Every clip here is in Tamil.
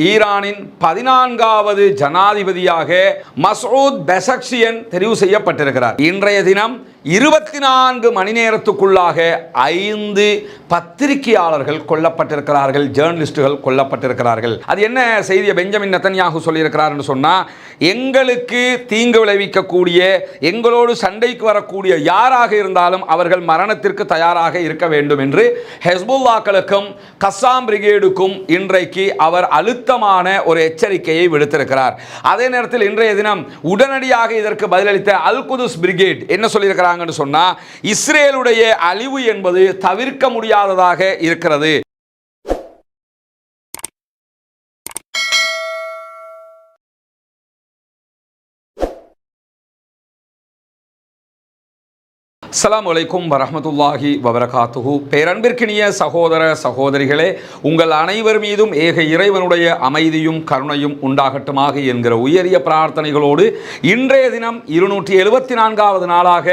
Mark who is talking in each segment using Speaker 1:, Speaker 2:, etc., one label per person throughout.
Speaker 1: ஈரானின் பதினான்காவது ஜனாதிபதியாக மசூத் பெசக்ஷியன் தெரிவு செய்யப்பட்டிருக்கிறார். இன்றைய தினம் இருபத்தி நான்கு மணி நேரத்துக்குள்ளாக ஐந்து பத்திரிகையாளர்கள் கொல்லப்பட்டிருக்கிறார்கள் ஜேர்னலிஸ்டுகள் கொல்லப்பட்டிருக்கிறார்கள். அது என்ன செய்தியை பெஞ்சமின் நத்தன்யாகு சொல்லியிருக்கிறார்னு சொன்னா எங்களுக்கு தீங்கு விளைவிக்கக்கூடிய எங்களோடு சண்டைக்கு வரக்கூடிய யாராக இருந்தாலும் அவர்கள் மரணத்திற்கு தயாராக இருக்க வேண்டும் என்று ஹெஸ்புல்லாக்களுக்கும் கஸ்ஸாம் பிரிகேடுக்கும் இன்றைக்கு அவர் அழுத்தமான ஒரு எச்சரிக்கையை விடுத்திருக்கிறார். அதே நேரத்தில் இன்றைய தினம் உடனடியாக இதற்கு பதிலளித்த அல் குதுஸ் பிரிகேட் என்ன சொன்னா இஸ்ரேலுடைய அழிவு என்பது தவிர்க்க முடியாததாக இருக்கிறது. அஸ்லாம் வலைக்கும் வரமத்துல்லாஹி வபரகாத்துஹு. பேரன்பிற்கினிய சகோதர சகோதரிகளே உங்கள் அனைவர் மீதும் ஏக இறைவனுடைய அமைதியும் கருணையும் உண்டாகட்டுமாக என்கிற உயரிய பிரார்த்தனைகளோடு இன்றைய தினம் இருநூற்றி எழுபத்தி நான்காவது நாளாக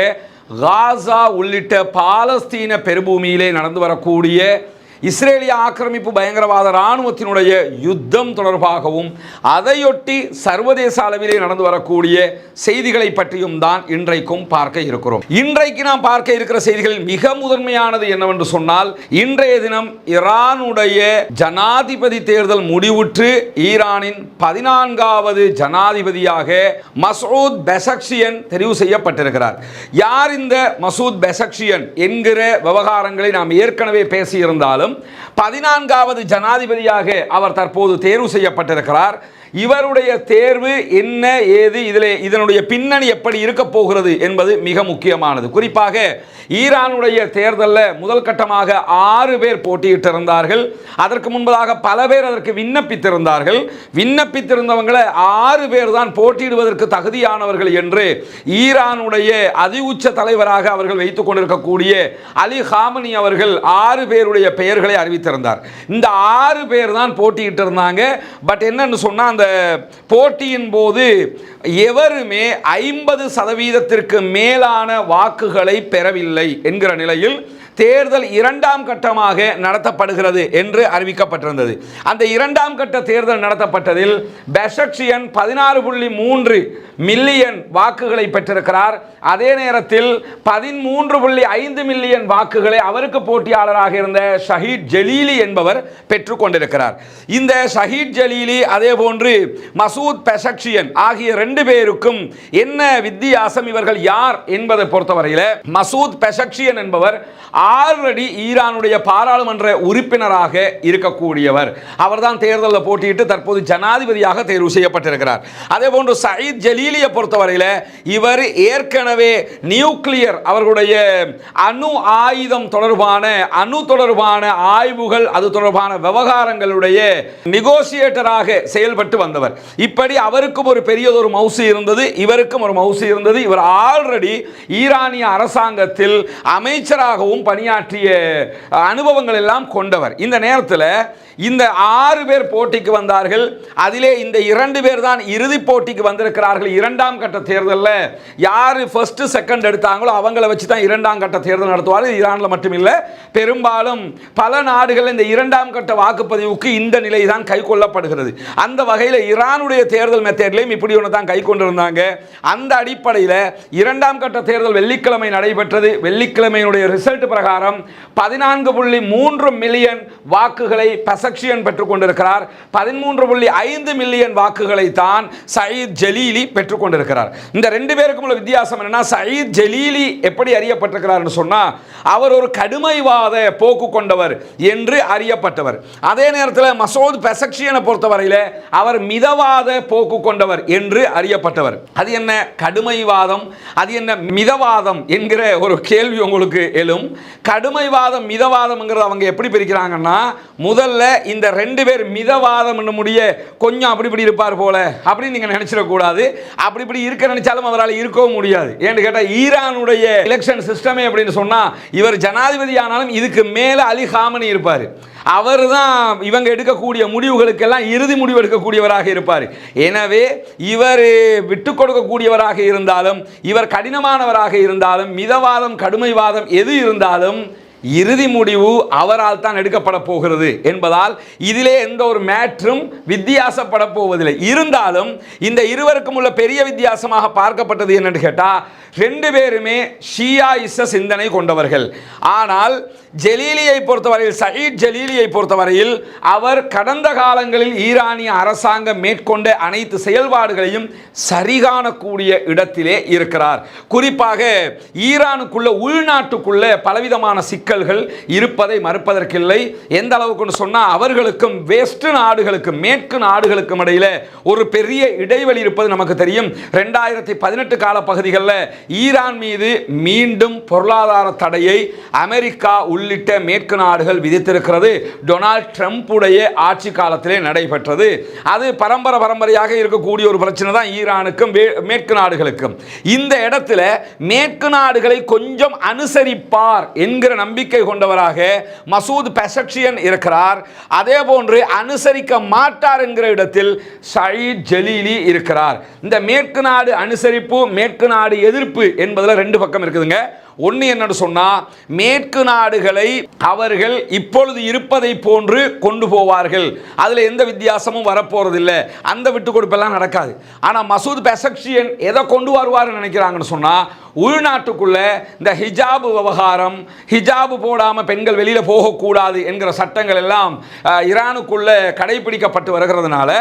Speaker 1: காசா உள்ளிட்ட பாலஸ்தீன பெருபூமியிலே நடந்து வரக்கூடிய இஸ்ரேலிய ஆக்கிரமிப்பு பயங்கரவாத இராணுவத்தினுடைய யுத்தம் தொடர்பாகவும் அதையொட்டி சர்வதேச அளவிலே நடந்து வரக்கூடிய செய்திகளை பற்றியும் தான் இன்றைக்கும் பார்க்க இருக்கிறோம். இன்றைக்கு நாம் பார்க்க இருக்கிற செய்திகளில் மிக முதன்மையானது என்னவென்று சொன்னால் இன்றைய தினம் ஈரானுடைய ஜனாதிபதி தேர்தல் முடிவுற்று ஈரானின் பதினான்காவது ஜனாதிபதியாக மசூத் பெசக்ஷியன் தெரிவு செய்யப்பட்டிருக்கிறார். யார் இந்த மசூத் பெசக்ஷியன் என்கிற விவகாரங்களை நாம் ஏற்கனவே பேசியிருந்தாலும் பதினான்காவது ஜனாதிபதியாக அவர் தற்போது தேர்வு செய்யப்பட்டிருக்கிறார். இவருடைய தேர்வு என்ன ஏது இதில் இதனுடைய பின்னணி எப்படி இருக்க போகிறது என்பது மிக முக்கியமானது. குறிப்பாக ஈரானுடைய தேர்தலில் முதல் கட்டமாக ஆறு பேர் போட்டியிட்டிருந்தார்கள். அதற்கு முன்பதாக பல பேர் அதற்கு விண்ணப்பித்திருந்தார்கள். விண்ணப்பித்திருந்தவங்களை ஆறு பேர் தான் போட்டியிடுவதற்கு தகுதியானவர்கள் என்று ஈரானுடைய அதி உச்ச தலைவராக அவர்கள் வைத்துக் கொண்டிருக்கக்கூடிய அலி ஹாமனி அவர்கள் ஆறு பேருடைய பெயர்களை அறிவித்திருந்தார். இந்த ஆறு பேர் தான் போட்டியிட்டு இருந்தாங்க பட் என்னன்னு சொன்னால் அந்த போட்டியின் போது எவருமே ஐம்பது சதவீதத்திற்கு மேலான வாக்குகளை பெறவில்லை என்கிற நிலையில் தேர்தல் இரண்டாம் கட்டமாக நடத்தப்படுகிறது என்று அறிவிக்கப்பட்டிருந்தது. அந்த இரண்டாம் கட்ட தேர்தல் நடத்தப்பட்டதில் பெஷக்ஷியன் பதினாறு புள்ளி மூன்று மில்லியன் வாக்குகளை பெற்றிருக்கிறார். அதே நேரத்தில் பதிமூன்று புள்ளி ஐந்து மில்லியன் வாக்குகளை அவருக்கு போட்டியாளராக இருந்த ஷஹீத் ஜலீலி என்பவர் பெற்றுக்கொண்டிருக்கிறார் இந்த ஷஹீத் ஜலீலி அதே போன்று மசூத் பெஷக்ஷியன் ஆகிய ரெண்டு பேருக்கும் என்ன வித்தியாசம் இவர்கள் யார் என்பதை பொறுத்தவரையில் மசூத் பெஷக்ஷியன் என்பவர் ஆல்ரெடி ஈரானுடைய பாராளுமன்ற உறுப்பினராக இருக்கக்கூடியவர். அவர்தான் தேர்தலில் போட்டியிட்டு தற்போது ஜனாதிபதியாக தேர்வு செய்யப்பட்டிருக்கிறார். அதே போன்று சயீத் ஜலீலியை பொறுத்தவரையில் இவர் ஏற்கனவே நியூக்ளியர் அவர்களுடைய அணு ஆயுதம் தொடர்பான அணு தொடர்பான ஆய்வுகள் அது தொடர்பான விவகாரங்களுடைய நெகோசியேட்டராக செயல்பட்டு வந்தவர். இப்படி அவருக்கும் ஒரு பெரியதொரு மவுசு இருந்தது இவருக்கும் ஒரு மவுசு இருந்தது. இவர் ஆல்ரெடி ஈரானிய அரசாங்கத்தில் அமைச்சராகவும் பணியாற்றிய அனுபவங்கள் எல்லாம் கொண்டவர். இந்த நேரத்தில் இந்த ஆறு பேர் போட்டிக்கு வந்தார்கள். அதிலே இந்த இரண்டு பேர் தான் இறுதிப் போட்டிக்கு வந்திருக்கிறார்கள். இரண்டாம் கட்ட தேர்தலில் யார் ஃபர்ஸ்ட் செகண்ட் எடுத்தாங்களோ அவங்கள வச்சு தான் இரண்டாம் கட்ட தேர்தல் நடத்துவார். ஈரானில் மட்டும் இல்லை பெரும்பாலும் பல நாடுகள் இந்த இரண்டாம் கட்ட வாக்குப்பதிவுக்கு இந்த நிலை தான் கை கொள்ளப்படுகிறது. அந்த வகையில் ஈரானுடைய தேர்தல் மெத்தேட்லையும் இப்படி ஒன்று தான் கை கொண்டிருந்தாங்க. அந்த அடிப்படையில் இரண்டாம் கட்ட தேர்தல் வெள்ளிக்கிழமை நடைபெற்றது. வெள்ளிக்கிழமையினுடைய ரிசல்ட் பிரகாரம் பதினான்கு புள்ளி மூன்று மில்லியன் வாக்குகளை பெசக்ஷியன் பெற்றுக்கொண்டிருக்கிறார். பதிமூன்று புள்ளி ஐந்து மில்லியன் வாக்குகளை தான் சயீத் ஜலீலி பெற்றுக்கொண்டிருக்கிறார். இந்த ரெண்டு பேருக்கும் உள்ள வித்தியாசம் என்னன்னா சயீத் ஜலீலி எப்படி அறியப்பட்டிருக்கிறார்னு சொன்னா அவர் ஒரு கடுமைவாத போக்கு கொண்டவர் என்று அறியப்பட்டவர். அதே நேரத்தில் மசோத் பெசக்ஷியனை பொறுத்தவரையில் அவர் மிதவாத போக்கு கொண்டவர் என்று அறியப்பட்டவர். அது என்ன கடுமைவாதம்? அது என்ன மிதவாதம் என்கிற ஒரு கேள்வி உங்களுக்கு எழும். கடுமைவாதம் மிதவாதம்ங்கிறது அவங்க எப்படி பிரிக்கிறாங்கன்னா முதல்ல இந்த ரெண்டு பேர் மிதவாதம் முடிய கொஞ்சம் அப்படி இப்படி இருப்பார் போல அப்படின்னு நீங்க நினைச்சிடக்கூடாது. அப்படி இப்படி இருக்க நினைச்சாலும் அவரால் இருக்கவும் முடியாது. ஏன்னு கேட்டால் ஈரானுடைய எலெக்ஷன் சிஸ்டமே அப்படின்னு சொன்னா இவர் ஜனாதிபதி ஆனாலும் இதுக்கு மேல அலி ஹாமனி இருப்பார். அவர் தான் இவங்க எடுக்கக்கூடிய முடிவுகளுக்கெல்லாம் இறுதி முடிவு எடுக்கக்கூடியவராக இருப்பார். எனவே இவர் விட்டு கொடுக்கக்கூடியவராக இருந்தாலும் இவர் கடினமானவராக இருந்தாலும் மிதவாதம் கடுமைவாதம் எது இருந்தாலும் இறுதி முடிவு அவரால் தான் எடுக்கப்பட போகிறது என்பதால் இதிலே எந்த ஒரு மேற்றும் வித்தியாசப்பட போவதில்லை. இருந்தாலும் இந்த இருவருக்கும் உள்ள பெரிய வித்தியாசமாக பார்க்கப்பட்டது என்னன்னு கேட்டால் ரெண்டு பேருமே ஷியா இச சிந்தனை கொண்டவர்கள். ஆனால் ஜலீலியை பொறுத்தவரையில் சயீத் ஜலீலியை பொறுத்தவரையில் அவர் கடந்த காலங்களில் ஈரானிய அரசாங்கம் மேற்கொண்ட அனைத்து செயல்பாடுகளையும் சரிகாணக்கூடிய இடத்திலே இருக்கிறார். குறிப்பாக ஈரானுக்குள்ள உள்நாட்டுக்குள்ள பலவிதமான சிக்கல்கள் இருப்பதை மறுப்பதற்கில்லை. எந்த அளவுக்குன்னு சொன்னால் அவர்களுக்கும் வெஸ்ட் நாடுகளுக்கும் மேற்கு நாடுகளுக்கும் இடையில ஒரு பெரிய இடைவெளி இருப்பது நமக்கு தெரியும். ரெண்டாயிரத்தி பதினெட்டு கால பகுதிகளில் ஈரான் மீது மீண்டும் பொருளாதார தடையை அமெரிக்கா உள்ளிட்ட மேற்கு நாடுகள் விதித்திருக்கிறது. டொனால்ட் ட்ரம்ப்புடைய ஆட்சி காலத்திலே நடைபெற்றது. அது பரம்பரை பரம்பரையாக இருக்கக்கூடிய ஒரு பிரச்சனை தான் ஈரானுக்கும் மேற்கு நாடுகளுக்கும். இந்த இடத்துல மேற்கு நாடுகளை கொஞ்சம் அனுசரிப்பார் என்கிற நம்பிக்கை கொண்டவராக மசூத் பெசக்ஷியன் இருக்கிறார். அதே போன்று அனுசரிக்க மாட்டார் என்கிற இடத்தில் ஷயீத் ஜலீலி இருக்கிறார். இந்த மேற்கு நாடு அனுசரிப்பு மேற்கு நாடு எதிர்ப்பு என்பதில் ரெண்டு பக்கம் இருக்குதுங்க. ஒன்று என்னன்னு சொன்னால் மேற்கு நாடுகளை அவர்கள் இப்பொழுது இருப்பதை போன்று கொண்டு போவார்கள். அதில் எந்த வித்தியாசமும் வரப்போறதில்லை. அந்த விட்டு கொடுப்பெல்லாம் நடக்காது. ஆனால் மசூத் பெசக்ஷியன் எதை கொண்டு வருவார்னு நினைக்கிறாங்கன்னு சொன்னால் உள்நாட்டுக்குள்ள இந்த ஹிஜாபு விவகாரம் ஹிஜாபு போடாமல் பெண்கள் வெளியில் போகக்கூடாது என்கிற சட்டங்கள் எல்லாம் ஈரானுக்குள்ளே ஈரானுக்குள்ள கடைபிடிக்கப்பட்டு வருகிறதுனால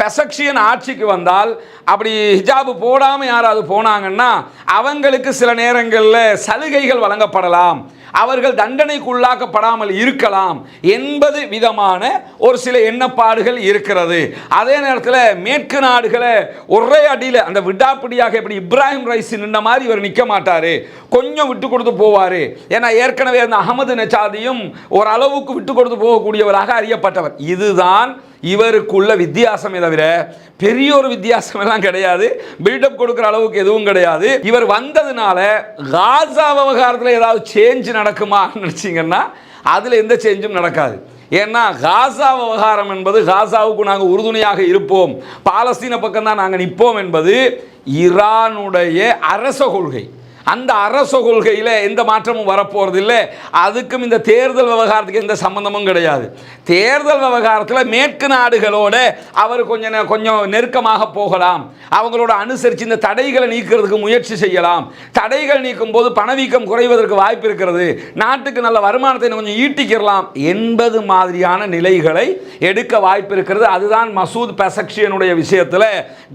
Speaker 1: பெசக்ஷியன் ஆட்சிக்கு வந்தால் அப்படி ஹிஜாபு போடாமல் யாராவது போனாங்கன்னா அவங்களுக்கு சில நேரங்களில் சலுகைகள் வழங்கப்படலாம். அவர்கள் தண்டனைக்குள்ளாக்கப்படாமல் இருக்கலாம் என்பது விதமான ஒரு சில எண்ணப்பாடுகள் இருக்கிறது. அதே நேரத்தில் மேற்கு நாடுகளை ஒரே அடியில் அந்த விடாப்பிடியாக இப்படி இப்ராஹிம் ரைஸ் நின்ன மாதிரி இவர் நிற்க மாட்டார். கொஞ்சம் விட்டு கொடுத்து போவார். ஏன்னா ஏற்கனவே அந்த அகமது நெச்சாதியும் ஒரு அளவுக்கு விட்டு கொடுத்து போகக்கூடியவராக அறியப்பட்டவர். இதுதான் இவருக்குள்ள வித்தியாசமே தவிர பெரிய ஒரு வித்தியாசம் எல்லாம் கிடையாது. பில்டப் கொடுக்குற அளவுக்கு எதுவும் கிடையாது. இவர் வந்ததுனால காசா விவகாரத்தில் ஏதாவது சேஞ்ச் நடக்குமா நினச்சிங்கன்னா அதில் எந்த சேஞ்சும் நடக்காது. ஏன்னா காசா விவகாரம் என்பது காசாவுக்கு நாங்கள் உறுதுணையாக இருப்போம். பாலஸ்தீன பக்கம் தான் நாங்கள் நிற்போம் என்பது ஈரானுடைய அரச கொள்கை. அந்த அரச கொள்கையில் எந்த மாற்றமும் வரப்போகிறது இல்லை அதுக்கும் இந்த தேர்தல் விவகாரத்துக்கு எந்த சம்மந்தமும் கிடையாது. தேர்தல் விவகாரத்தில் மேற்கு நாடுகளோட அவர் கொஞ்சம் கொஞ்சம் நெருக்கமாக போகலாம். அவங்களோட அனுசரித்து இந்த தடைகளை நீக்கிறதுக்கு முயற்சி செய்யலாம். தடைகள் நீக்கும் போது பணவீக்கம் குறைவதற்கு வாய்ப்பு இருக்கிறது. நாட்டுக்கு நல்ல வருமானத்தை கொஞ்சம் ஈட்டிக்கிறலாம் என்பது மாதிரியான நிலைகளை எடுக்க வாய்ப்பு இருக்கிறது. அதுதான் மசூத் பெசக்ஷியனுடைய விஷயத்தில்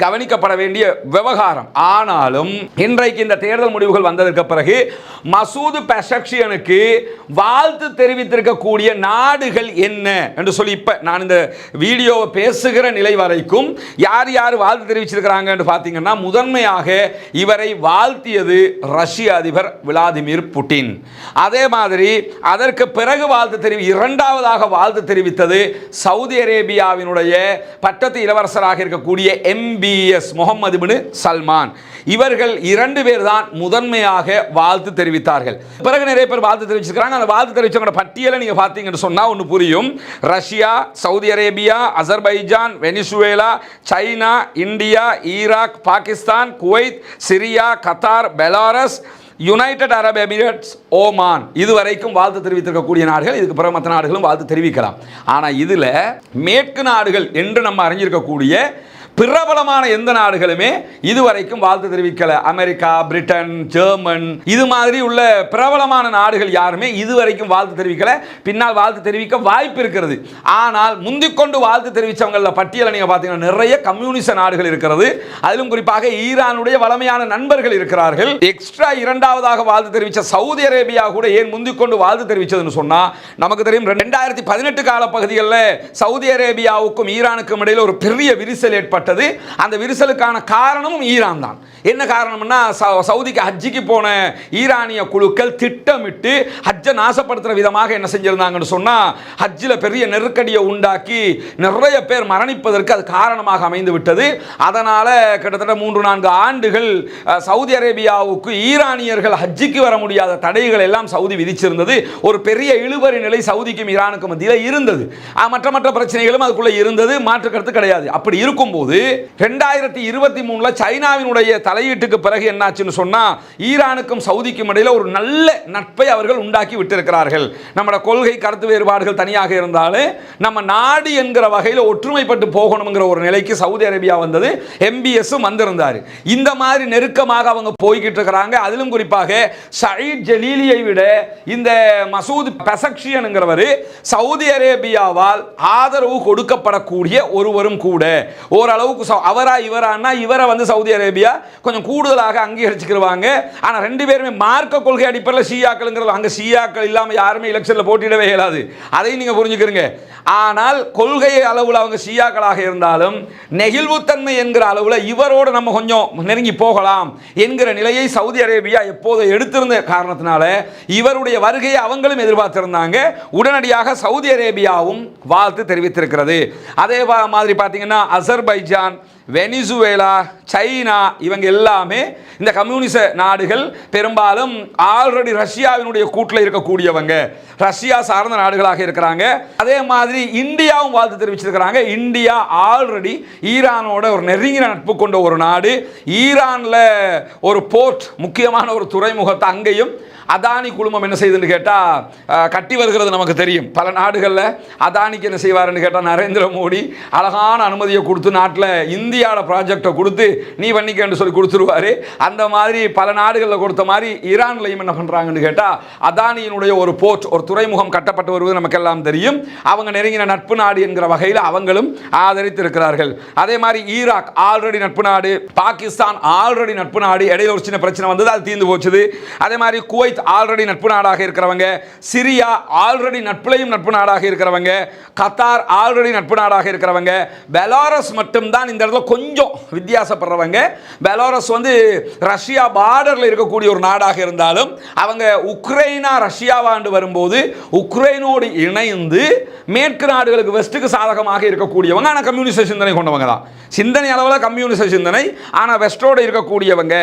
Speaker 1: கவனிக்கப்பட வேண்டிய விவகாரம். ஆனாலும் இன்றைக்கு இந்த தேர்தல் முடிவுகள் வந்ததற்கு பிறகு மசூத் பெசக்ஷியனுக்கு வாழ்த்து தெரிவித்திருக்கக்கூடிய நாடுகள் என்ன என்று சொல்லி இப்போ நான் இந்த வீடியோவை பேசுகிற நிலை வரைக்கும் யார் யார் வாழ்த்து தெரிவிச்சிருக்கிறாங்க என்று பார்த்தீங்கன்னா முதன்மையாக இவரை வாழ்த்தியது ரஷ்ய அதிபர் விளாதிமிர் புட்டின். அதே மாதிரி அதற்கு பிறகு வாழ்த்து தெரிவி இரண்டாவதாக வாழ்த்து தெரிவித்தது சவுதி அரேபியாவினுடைய பட்டத்து இளவரசராக இருக்கக்கூடிய எம்பிஎஸ் முகமது பின் சல்மான். இவர்கள் இரண்டு பேர் தான் முதன்மை முதன்மையாக வாழ்த்து தெரிவித்தார்கள். பிறகு நிறைய பேர் வாழ்த்து தெரிவிச்சிருக்கிறாங்க. அந்த வாழ்த்து தெரிவிச்சவங்களோட பட்டியலை நீங்கள் பார்த்தீங்கன்னு சொன்னால் ஒன்று புரியும். Russia Saudi Arabia Azerbaijan Venezuela China India Iraq Pakistan Kuwait Syria Qatar Belarus United Arab Emirates Oman. இதுவரைக்கும் வாழ்த்து தெரிவித்திருக்கக்கூடிய நாடுகள் இதுக்கு பிற மற்ற நாடுகளும் வாழ்த்து தெரிவிக்கலாம். ஆனால் இதில் மேற்கு நாடுகள் என்று நம்ம அறிஞ்சிருக்கக்கூடிய பிரபலமான எந்த நாடுகளுமே இதுவரைக்கும் வாழ்த்து தெரிவிக்கல. அமெரிக்கா பிரிட்டன் ஜெர்மன் இது மாதிரி உள்ள பிரபலமான நாடுகள் யாருமே இதுவரைக்கும் வாழ்த்து தெரிவிக்கல. பின்னால் வாழ்த்து தெரிவிக்க வாய்ப்பு இருக்கிறது. ஆனால் முந்திக்கொண்டு வாழ்த்து தெரிவித்தவங்கள பட்டியலை நீங்கள் பார்த்தீங்கன்னா நிறைய கம்யூனிச நாடுகள் இருக்கிறது. அதிலும் குறிப்பாக ஈரானுடைய வளமையான நண்பர்கள் இருக்கிறார்கள். எக்ஸ்ட்ரா இரண்டாவதாக வாழ்த்து தெரிவித்த சவுதி அரேபியா கூட ஏன் முந்திக்கொண்டு வாழ்த்து தெரிவித்ததுன்னு சொன்னால் நமக்கு தெரியும் ரெண்டாயிரத்தி பதினெட்டு கால பகுதிகளில் சவுதி அரேபியாவுக்கும் ஈரானுக்கும் இடையில் ஒரு பெரிய விரிசல் ஏற்பட்டது. அந்த விரிசலுக்கான காரணமும் ஈரான் தான் என்ன காரணம்னா ச- சவுதிக்கு ஹஜ்ஜிக்கு போன ஈரானிய குழுக்கள் திட்டமிட்டு ஹஜ்ஜை நாசப்படுத்துகிற விதமாக என்ன செஞ்சிருந்தாங்கன்னு சொன்னால் ஹஜ்ஜில் பெரிய நெருக்கடியை உண்டாக்கி நிறைய பேர் மரணிப்பதற்கு அது காரணமாக அமைந்து விட்டது. அதனால் கிட்டத்தட்ட மூன்று நான்கு ஆண்டுகள் சவுதி அரேபியாவுக்கு ஈரானியர்கள் ஹஜ்ஜிக்கு வர முடியாத தடைகள் எல்லாம் சவுதி விதிச்சிருந்தது. ஒரு பெரிய இழுபறி நிலை சவுதிக்கும் ஈரானுக்கும் மத்தியில் இருந்தது. மற்ற மற்ற பிரச்சனைகளும் அதுக்குள்ளே இருந்தது. மாற்றுக்கிறது கிடையாது. அப்படி இருக்கும்போது போது ரெண்டாயிரத்தி இருபத்தி மூணில் சைனாவினுடைய தலையீட்டுக்கு பிறகு என்னாச்சுன்னு சொன்னால் ஈரானுக்கும் சவுதிக்கும் இடையில் ஒரு நல்ல நட்பை அவர்கள் உண்டாக்கி விட்டிருக்கிறார்கள். நம்மளோட கொள்கை கருத்து வேறுபாடுகள் தனியாக இருந்தாலும் நம்ம நாடு என்கிற வகையில் ஒற்றுமைப்பட்டு போகணுங்கிற ஒரு நிலைக்கு சவுதி அரேபியா வந்தது எம்பிஎஸும் வந்திருந்தார். இந்த மாதிரி நெருக்கமாக அவங்க போய்கிட்டு இருக்கிறாங்க. அதிலும் குறிப்பாக சயீத் ஜலீலியை விட இந்த மசூத் பெசக்ஷியனுங்கிறவர் சவுதி அரேபியாவால் ஆதரவு கொடுக்கப்படக்கூடிய ஒருவரும் கூட. ஓரளவு அளவுக்கு அவரா இவரானா இவரை வந்து சவுதி அரேபியா கொஞ்சம் கூடுதலாக அங்கீகரிச்சுக்கிருவாங்க. ஆனால் ரெண்டு பேருமே மார்க்க கொள்கை அடிப்படையில் ஷியாக்கள்ங்கிறது அங்கே ஷியாக்கள் இல்லாமல் யாருமே எலெக்ஷனில் போட்டியிடவே இயலாது. அதையும் நீங்கள் புரிஞ்சுக்கிறீங்க ஆனால் கொள்கை அளவில் அவங்க ஷியாக்களாக இருந்தாலும் நெகிழ்வுத்தன்மை என்கிற அளவில் இவரோடு நம்ம கொஞ்சம் நெருங்கி போகலாம் என்கிற நிலையை சவுதி அரேபியா எப்போது எடுத்திருந்த காரணத்தினால இவருடைய வருகையை அவங்களும் எதிர்பார்த்திருந்தாங்க. உடனடியாக சவுதி அரேபியாவும் வாழ்த்து தெரிவித்திருக்கிறது. அதே வா- மாதிரி பார்த்தீங்கன்னா அசர்பைஜான் வெனிசுவேலா சைனா இவங்க எல்லாமே இந்த கம்யூனிச நாடுகள் பெரும்பாலும் ஆல்ரெடி ரஷ்யாவினுடைய கூட்டில் இருக்கக்கூடியவங்க. ரஷ்யா சார்ந்த நாடுகளாக இருக்கிறாங்க. அதே மாதிரி இந்தியாவும் வாழ்த்து தெரிவிச்சிருக்கிறாங்க. இந்தியா ஆல்ரெடி ஈரானோட ஒரு நெருங்கின நட்பு கொண்ட ஒரு நாடு. ஈரானில் ஒரு போர்ட் முக்கியமான ஒரு துறைமுகத்தை அங்கேயும் அதானி குழுமம் என்ன செய்யுதுன்னு கேட்டால் கட்டி வருகிறது நமக்கு தெரியும். பல நாடுகளில் அதானிக்கு என்ன செய்வாருன்னு கேட்டால் நரேந்திர மோடி அழகான அனுமதியை கொடுத்து நாட்டில் இந்தியாவோட ப்ராஜெக்டை கொடுத்து நீ பண்ணிக்கன்னு சொல்லி கொடுத்துருவாரு. அந்த மாதிரி பல நாடுகளில் கொடுத்த மாதிரி ஈரான்லையும் என்ன பண்ணுறாங்கன்னு கேட்டால் அதானியினுடைய ஒரு போர்ட் ஒரு துறைமுகம் கட்டப்பட்டு வருவது நமக்கெல்லாம் தெரியும். அவங்க நெருங்கின நட்பு நாடு என்கிற வகையில் அவங்களும் ஆதரித்திருக்கிறார்கள். அதே மாதிரி ஈராக் ஆல்ரெடி நட்பு நாடு பாகிஸ்தான் ஆல்ரெடி நட்பு நாடு இடையில ஒரு சின்ன பிரச்சனை வந்தது அது தீர்ந்து போச்சுது. அதே மாதிரி குவைத் ஆல்ரெடி நட்பு நாடாக இருக்கிறவங்க சிரியா ஆல்ரெடி நட்புலையும் நட்பு நாடாக இருக்கிறவங்க கத்தார் ஆல்ரெடி நட்பு நாடாக இருக்கிறவங்க பெலாரஸ் மட்டும்தான் இந்த இடத்துல கொஞ்சம் வித்தியாசப்படுறவங்க. பெலாரஸ் வந்து ரஷ்யா பார்டரில் இருக்கக்கூடிய ஒரு நாடாக இருந்தாலும் அவங்க உக்ரைனா ரஷ்யாவாண்டு வரும்போது உக்ரைனோடு இணைந்து மேற்கு நாடுகளுக்கு வெஸ்ட்டுக்கு சாதகமாக இருக்கக்கூடியவங்க. ஆனால் கம்யூனிஸ்ட் சிந்தனை கொண்டவங்க தான். சிந்தனை அளவில் கம்யூனிஸ்ட் சிந்தனை. ஆனால் வெஸ்டோடு இருக்கக்கூடியவங்க.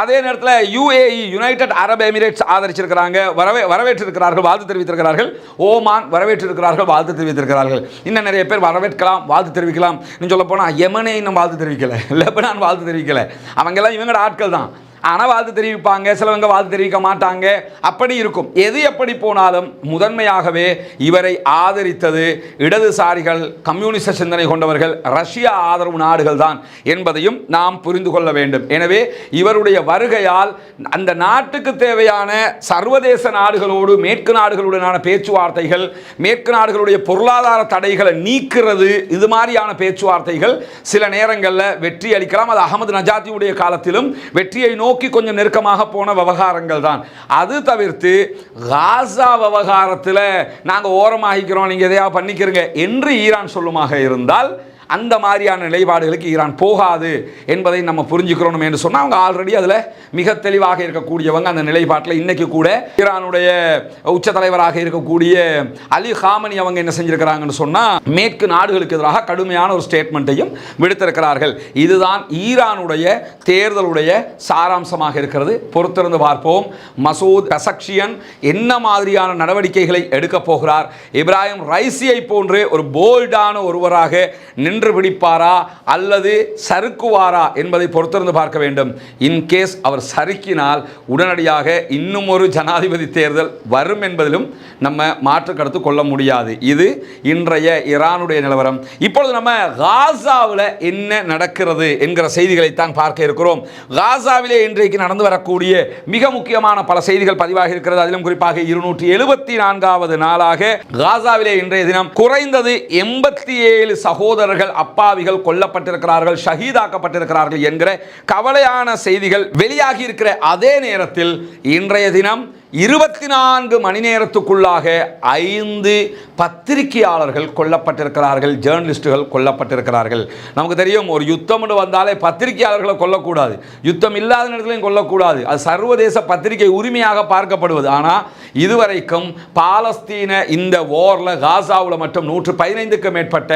Speaker 1: அதே நேரத்தில் யுஏஇ யுனைடெட் அரப் எமிரேட்ஸ் ஆதரிச்சிருக்கிறாங்க வரவே வரவேற்றிருக்கிறார்கள் வாழ்த்து தெரிவித்திருக்கிறார்கள். ஓமான் வரவேற்றிருக்கிறார்கள் வாழ்த்து தெரிவித்திருக்கிறார்கள். இன்னும் நிறைய பேர் வரவேற்கலாம் வாழ்த்து தெரிவிக்கலாம். இன்னும் சொல்ல போனால் யமனே இன்னும் வாழ்த்து தெரிவிக்கலை. லெபனான் வாழ்த்து தெரிவிக்கலை. அவங்கெல்லாம் இவங்களோட ஆட்கள் தான். ஆனால் வாழ்த்து தெரிவிப்பாங்க சிலவங்க வாழ்த்து தெரிவிக்க மாட்டாங்க. அப்படி இருக்கும். எது எப்படி போனாலும் முதன்மையாகவே இவரை ஆதரித்தது இடதுசாரிகள் கம்யூனிச சிந்தனை கொண்டவர்கள் ரஷ்யா ஆதரவு நாடுகள் தான் என்பதையும் நாம் புரிந்து கொள்ள வேண்டும். எனவே இவருடைய வருகையால் அந்த நாட்டுக்கு தேவையான சர்வதேச நாடுகளோடு மேற்கு நாடுகளுடனான பேச்சுவார்த்தைகள் மேற்கு நாடுகளுடைய பொருளாதார தடைகளை நீக்கிறது இது மாதிரியான பேச்சுவார்த்தைகள் சில நேரங்களில் வெற்றி அளிக்கலாம். அது அகமது நஜாத்தியுடைய காலத்திலும் வெற்றியை நோக்கி கொஞ்சம் நெருக்கமாக போன விவகாரங்கள் தான் அது தவிர்த்து காசா விவகாரத்தில் நாங்கள் ஓரமாகிக்கிறோம் நீங்கள் எதையாவது பண்ணிக்கிறீங்க என்று ஈரான் சொல்லுமாக இருந்தால் அந்த மாதிரியான நிலைப்பாடுகளுக்கு ஈரான் போகாது என்பதை நம்ம புரிஞ்சுக்கிறோம் என்று சொன்னால் அவங்க ஆல்ரெடி அதில் மிக தெளிவாக இருக்கக்கூடியவங்க அந்த நிலைப்பாட்டில். இன்னைக்கு கூட ஈரானுடைய உச்ச தலைவராக இருக்கக்கூடிய அலி ஹாமனி அவங்க என்ன செஞ்சிருக்கிறாங்கன்னு சொன்னால் மேற்கு நாடுகளுக்கு எதிராக கடுமையான ஒரு ஸ்டேட்மெண்ட்டையும் விடுத்திருக்கிறார்கள். இதுதான் ஈரானுடைய தேர்தலுடைய சாராம்சமாக இருக்கிறது. பொறுத்திருந்து பார்ப்போம். மசூத் கசக்ஷியன் என்ன மாதிரியான நடவடிக்கைகளை எடுக்கப் போகிறார்? இப்ராஹிம் ரைசியை போன்று ஒரு போல்டான ஒருவராக நின்று பிடிப்பாரா அல்லது சறுக்குவாரா என்பதை பொறுத்திருந்து பார்க்க வேண்டும். இன்கேஸ் அவர் சறுக்கினால் உடனடியாக இன்னும் ஒரு ஜனாதிபதி தேர்தல் வரும் என்பதிலும் நம்ம மாற்று கருத்து கொள்ள முடியாது. இது இன்றைய ஈரானுடைய நிலவரம். இப்பொழுது நம்ம காசாவில் என்ன நடக்கிறது என்கிற செய்திகளைத்தான் பார்க்க இருக்கிறோம். காசாவிலே இன்றைக்கு நடந்து வரக்கூடிய மிக முக்கியமான பல செய்திகள் பதிவாக இருக்கிறது. அதிலும் குறிப்பாக இருநூற்றி எழுபத்தி நான்காவது நாளாக காசாவிலே இன்றைய தினம் குறைந்தது எண்பத்தி ஏழு சகோதரர்கள் அப்பாவிகள் கொல்லப்பட்டிருக்கிறார்கள் ஷஹீதாக்கப்பட்டிருக்கிறார்கள் என்கிற கவலையான செய்திகள் வெளியாகி இருக்கிற அதே நேரத்தில் இன்றைய தினம் இருபத்தி நான்கு மணி நேரத்துக்குள்ளாக ஐந்து பத்திரிகையாளர்கள் கொல்லப்பட்டிருக்கிறார்கள் ஜேர்னலிஸ்டுகள் கொல்லப்பட்டிருக்கிறார்கள். நமக்கு தெரியும் ஒரு யுத்தம் வந்தாலே பத்திரிகையாளர்களை கொல்லக்கூடாது. யுத்தம் இல்லாத நேரத்திலையும் கொல்லக்கூடாது. அது சர்வதேச பத்திரிகை உரிமையாக பார்க்கப்படுவது. ஆனால் இதுவரைக்கும் பாலஸ்தீன இந்த ஓரில் காசாவில் மட்டும் நூற்று பதினைந்துக்கு மேற்பட்ட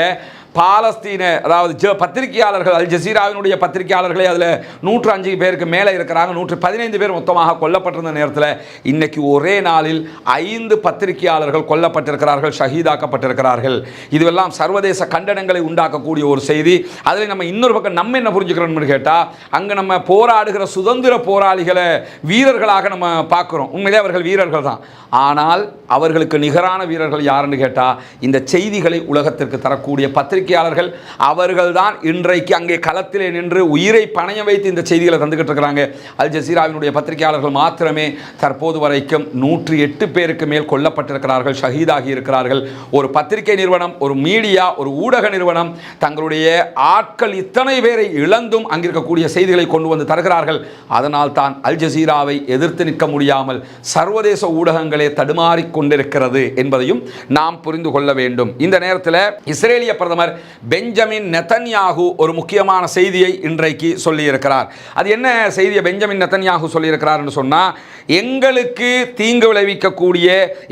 Speaker 1: பாலஸ்தீன அதாவது ஜ- பத்திரிகையாளர்கள் அல் ஜசீராவினுடைய பத்திரிகையாளர்களே அதில் நூற்று அஞ்சு பேருக்கு மேலே இருக்கிறாங்க. நூற்று பதினைந்து பேர் மொத்தமாக கொல்லப்பட்டிருந்த நேரத்தில் இன்றைக்கி ஒரே நாளில் ஐந்து பத்திரிகையாளர்கள் கொல்லப்பட்டிருக்கிறார்கள் ஷஹீதாக்கப்பட்டிருக்கிறார்கள். இதுவெல்லாம் சர்வதேச கண்டனங்களை உண்டாக்கக்கூடிய ஒரு செய்தி. அதில் நம்ம இன்னொரு பக்கம் நம்ம என்ன புரிஞ்சுக்கிறோம்னு கேட்டால் அங்கே நம்ம போராடுகிற சுதந்திர போராளிகளை வீரர்களாக நம்ம பார்க்குறோம். உண்மையிலே அவர்கள் வீரர்கள் தான். ஆனால் அவர்களுக்கு நிகரான வீரர்கள் யாருன்னு கேட்டால் இந்த செய்திகளை உலகத்திற்கு தரக்கூடிய பத்திரிகையாளர்கள் அவர்கள்தான் இன்றைக்கு அங்கே களத்திலே நின்று உயிரை பணையம் வைத்து இந்த செய்திகளை தந்துக்கிட்டு இருக்கிறாங்க. அல் ஜசீராவினுடைய பத்திரிகையாளர்கள் மாத்திரமே தற்போது வரைக்கும் நூற்றி எட்டு பேருக்கு மேல் கொல்லப்பட்டிருக்கிறார்கள் ஷஹீதாகி இருக்கிறார்கள். ஒரு பத்திரிகை நிறுவனம் ஒரு மீடியா ஒரு ஊடக நிறுவனம் தங்களுடைய ஆட்கள் இத்தனை பேரை இழந்தும் அங்கிருக்கக்கூடிய செய்திகளை கொண்டு வந்து தருகிறார்கள். அதனால் தான் அல் ஜசீராவை எதிர்த்து நிற்க முடியாமல் சர்வதேச ஊடகங்களே தடுமாறிக் கொண்டிருக்கிறது என்பதையும் நாம் புரிந்து கொள்ள வேண்டும். இந்த நேரத்தில் இஸ்ரேலிய பிரதமர் பெஞ்சமின் நெத்தன்யாகு ஒரு முக்கியமான செய்தியை இன்றைக்கு சொல்லியிருக்கிறார். அது என்ன செய்தியை பெஞ்சமின் நெத்தன்யாகு சொல்லியிருக்கிறார்னு சொன்னால் எங்களுக்கு தீங்கு விளைவிக்கக்கூடிய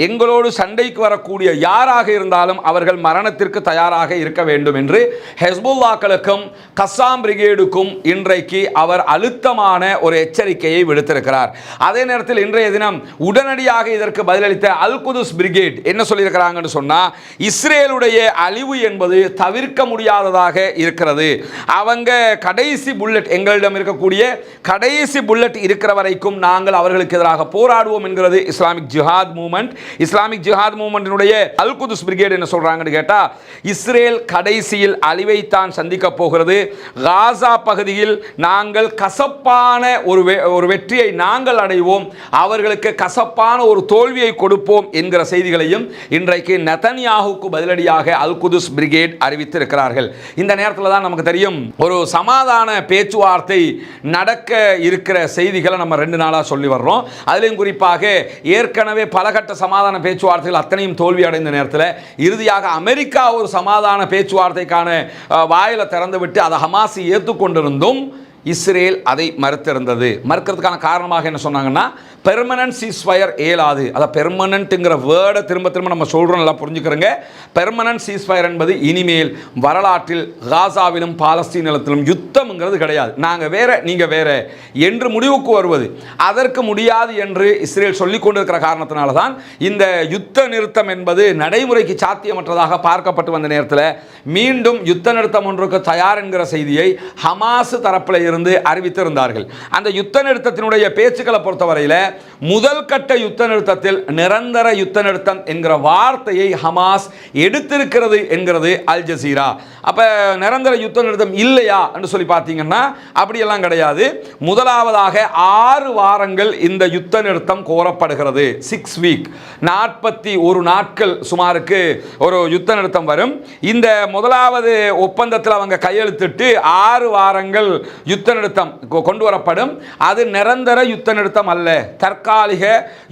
Speaker 1: எங்களோடு சண்டைக்கு வரக்கூடிய யாராக இருந்தாலும் அவர்கள் மரணத்திற்கு தயாராக இருக்க வேண்டும் என்று ஹெஸ்புல்லாக்களுக்கும் கசாம் பிரிகேடுக்கும் இன்றைக்கு அவர் அழுத்தமான ஒரு எச்சரிக்கையை விடுத்திருக்கிறார். அதே நேரத்தில் இன்றைய தினம் உடனடியாக இதற்கு பதிலளித்த அல் குதுஸ் பிரிகேட் என்ன சொல்லியிருக்கிறாங்கன்னு சொன்னா இஸ்ரேலுடைய அழிவு என்பது தவிர்க்க முடியாததாக இருக்கிறது. அவங்க கடைசி புல்லட் எங்களிடம் இருக்கக்கூடிய கடைசி புல்லட் இருக்கிற வரைக்கும் நாங்கள் அவர்களுக்கு எதிராக போராடுவோம் என்கிறது Islamic Jihad Movement Islamic Jihad மூமெண்டினுடைய Al Quds Brigade என்ன சொல்கிறாங்கன்னு கேட்டால் இஸ்ரேல் கடைசியில் அழிவைத்தான் சந்திக்க போகிறது. காசா பகுதியில் நாங்கள் கசப்பான ஒரு வெ- ஒரு வெற்றியை நாங்கள் அடைவோம். அவர்களுக்கு கசப்பான ஒரு தோல்வியை கொடுப்போம் என்கிற செய்திகளையும் இன்றைக்கு நெதன்யாகுக்கு பதிலடியாக அல் குதுஸ் பிரிகேட் அறிவித்திருக்கிறார்கள். இந்த நேரத்தில் தான் நமக்கு தெரியும் ஒரு சமாதான பேச்சுவார்த்தை நடக்க இருக்கிற செய்திகளை நம்ம ரெண்டு நாளாக சொல்லி வர்றோம். அதிலும் குறிப்பாக ஏற்கனவே பலகட்ட சமாதான பேச்சுவார்த்தைகள் அத்தனையும் தோல்வி அடைந்த நேரத்தில் இறுதியாக அமெரிக்கா ஒரு சமாதான பேச்சுவார்த்தைக்கான வாயில திறந்துவிட்டு அதை ஹமாஸ் ஏற்றுக்கொண்டிருந்தும் இஸ்ரேல் அதை மறுத்திருந்தது. மறுக்கிறதுக்கான காரணமாக என்ன சொன்னாங்கன்னா பெர்மனன்ட் சீஸ்ஃபயர் ஏலாது அதை பெர்மனண்ட்டுங்கிற வேர்டை திரும்ப திரும்ப நம்ம சொல்கிறோம் நல்லா புரிஞ்சுக்கிறோங்க. பெர்மனன்ட் சீஸ்ஃபயர் என்பது இனிமேல் வரலாற்றில் காசாவிலும் பாலஸ்தீன் நிலத்திலும் யுத்தம்ங்கிறது கிடையாது. நாங்கள் வேற நீங்கள் வேற. என்று முடிவுக்கு வருவது. அதற்கு முடியாது என்று இஸ்ரேல் சொல்லிக் கொண்டிருக்கிற காரணத்தினால தான் இந்த யுத்த நிறுத்தம் என்பது நடைமுறைக்கு சாத்தியமற்றதாக பார்க்கப்பட்டு வந்த நேரத்தில் மீண்டும் யுத்த நிறுத்தம் ஒன்றுக்கு தயார் என்கிற செய்தியை ஹமாஸ் தரப்பில் இருந்து அறிவித்திருந்தார்கள். அந்த யுத்த நிறுத்தத்தினுடைய பேச்சுக்களை பொறுத்தவரையில் முதல் கட்ட யுத்த நிறுத்தத்தில் நிரந்தர யுத்த நிறுத்தம் என்கிற வார்த்தையை ஹமாஸ் எடுத்திருக்கிறது என்கிறது அல் ஜசீரா. அப்போ நிரந்தர யுத்த நிறுத்தம் இல்லையா என்று சொல்லி பார்த்தீங்கன்னா அப்படியெல்லாம் கிடையாது. முதலாவதாக ஆறு வாரங்கள் இந்த யுத்த நிறுத்தம் கோரப்படுகிறது. சிக்ஸ் வீக் நாற்பத்தி ஒரு நாட்கள் சுமாருக்கு ஒரு யுத்த நிறுத்தம் வரும். இந்த முதலாவது ஒப்பந்தத்தில் அவங்க கையெழுத்திட்டு ஆறு வாரங்கள் யுத்த நிறுத்தம் கொ- கொண்டு வரப்படும் அது நிரந்தர யுத்த நிறுத்தம் அல்ல. தற்காலிக